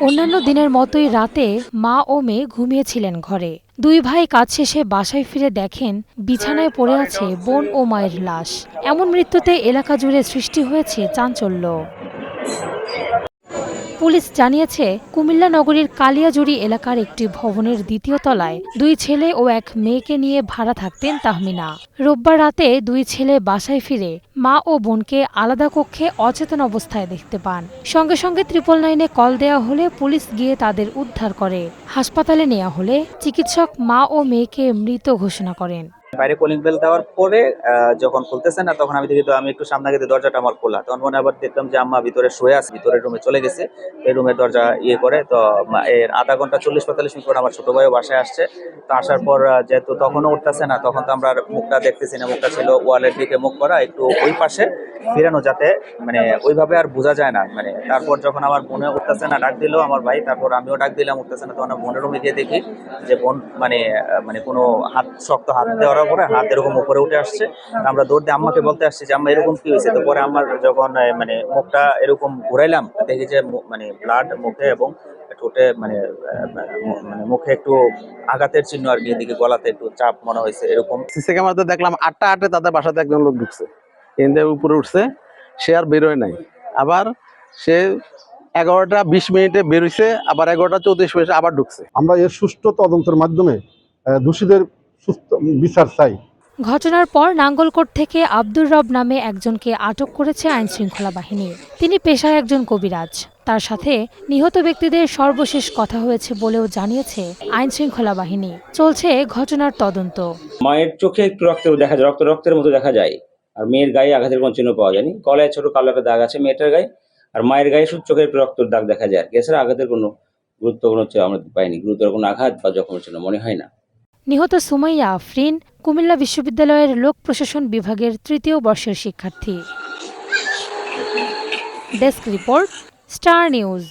অন্যান্য দিনের মতোই রাতে মা ও মেয়ে ঘুমিয়েছিলেন ঘরে। দুই ভাই কাজ শেষে বাসায় ফিরে দেখেন বিছানায় পড়ে আছে বোন ও মায়ের লাশ। এমন মৃত্যুতে এলাকা জুড়ে সৃষ্টি হয়েছে চাঞ্চল্য। পুলিশ জানিয়েছে, কুমিল্লা নগরীর কালিয়াজুড়ি এলাকার একটি ভবনের দ্বিতীয় তলায় দুই ছেলে ও এক মেয়েকে নিয়ে ভাড়া থাকতেন তাহমিনা। রোববার রাতে দুই ছেলে বাসায় ফিরে মা ও বোনকে আলাদা কক্ষে অচেতন অবস্থায় দেখতে পান। সঙ্গে সঙ্গে ত্রিপল নাইনে কল দেওয়া হলে পুলিশ গিয়ে তাদের উদ্ধার করে। হাসপাতালে নেওয়া হলে চিকিৎসক মা ও মেয়েকে মৃত ঘোষণা করেন। বাইরে কলিং বেল দেওয়ার পরে যখন খুলতেছে না, তখন আমি দেখি তো আমি একটু সামনে গেতে দরজাটা আমার খোলা। তখন মনে আবার দেখলাম যে আম্মা ভিতরে শুয়ে আছে ভিতরে রুমে চলে গেছে। এই রুমের দরজা ইয়ে করে, তো এর আধা ঘণ্টা চল্লিশ পঁয়তাল্লিশ মিনিট পর আমার ছোট ভাইও বাসায় আসছে। তো আসার পর যেহেতু তখনও উঠতেছে না, তখন তো আমরা মুখটা দেখতেছি না। মুখটা ছিল ওয়ালের দিকে মুখ করা, একটু ওই পাশে ফিরানো যাতে মানে ওইভাবে আর বোঝা যায় না। মানে তারপর যখন আমার বোনে উঠতেছে না, ডাক দিলো আমার ভাই, তারপর আমিও ডাক দিলাম, উঠতেছে না, তখন বোনের রুমে গিয়ে দেখি যে বোন মানে মানে কোনো হাত, শক্ত হাত দেওয়ার পরে হাত এরকম উপরে উঠে আসছে। আমরা দৌড় দিয়ে আম্মাকে বলতে আসছি যে আম্মা এরকম কি হয়েছে? তো পরে আমার যখন মানে মুখটা এরকম ঘুরাইলাম দেখি যে মানে ব্লাড মুখে এবং ঠোঁটে মানে মানে মুখে একটু আঘাতের চিহ্ন আর কি এদিকে গলাতে একটু চাপ মনে হয়েছে এরকম। সিসি ক্যামেরাতে দেখলাম আটটা আটে তাদের বাসাতে একজন লোক ঢুকছে। ইন্ডিয়ার উপরে উঠছে সে আর বেরোয় নাই। আবার সে এগারোটা বিশ মিনিটে বেরোইছে আবার এগারোটা চৌত্রিশ মিনিটে আবার ঢুকছে। আমরা এর সুষ্ঠু তদন্তের মাধ্যমে আহ, দোষীদের সুস্থ বিচার চাই। ঘটনার পর নাঙ্গলকোট থেকে আব্দুর রব নামে একজনকে আটক করেছে আইনশৃঙ্খলা বাহিনী। তিনি পেশায় একজন কবিরাজ। তার সাথে নিহত ব্যক্তিদের সর্বশেষ কথা হয়েছে বলেও জানিয়েছে আইনশৃঙ্খলা বাহিনী। চলছে ঘটনার তদন্ত। মায়ের চোখে একটু রক্তের দেখা যায় রক্ত রক্তের মতো দেখা যায়। আর মেয়ের গায়ে আঘাতের কোনো চিহ্ন পাওয়া যায়নি। গলায় ছোট কালো একটা দাগ আছে মেয়েটার গায়ে। আর মায়ের গায়ে শুধু চোখের একটু রক্তের দাগ দেখা যায় আর এছাড়া আঘাতের কোনো গুরুত্বপূর্ণ হচ্ছে আমরা পাইনি। গুরুতর কোনো আঘাত বা জখমের জন্য মনে হয় না। নিহত সুমাইয়া আফরিন কুমিল্লা বিশ্ববিদ্যালয়ের লোক প্রশাসন বিভাগের তৃতীয় বর্ষের শিক্ষার্থী। Desk report, star news.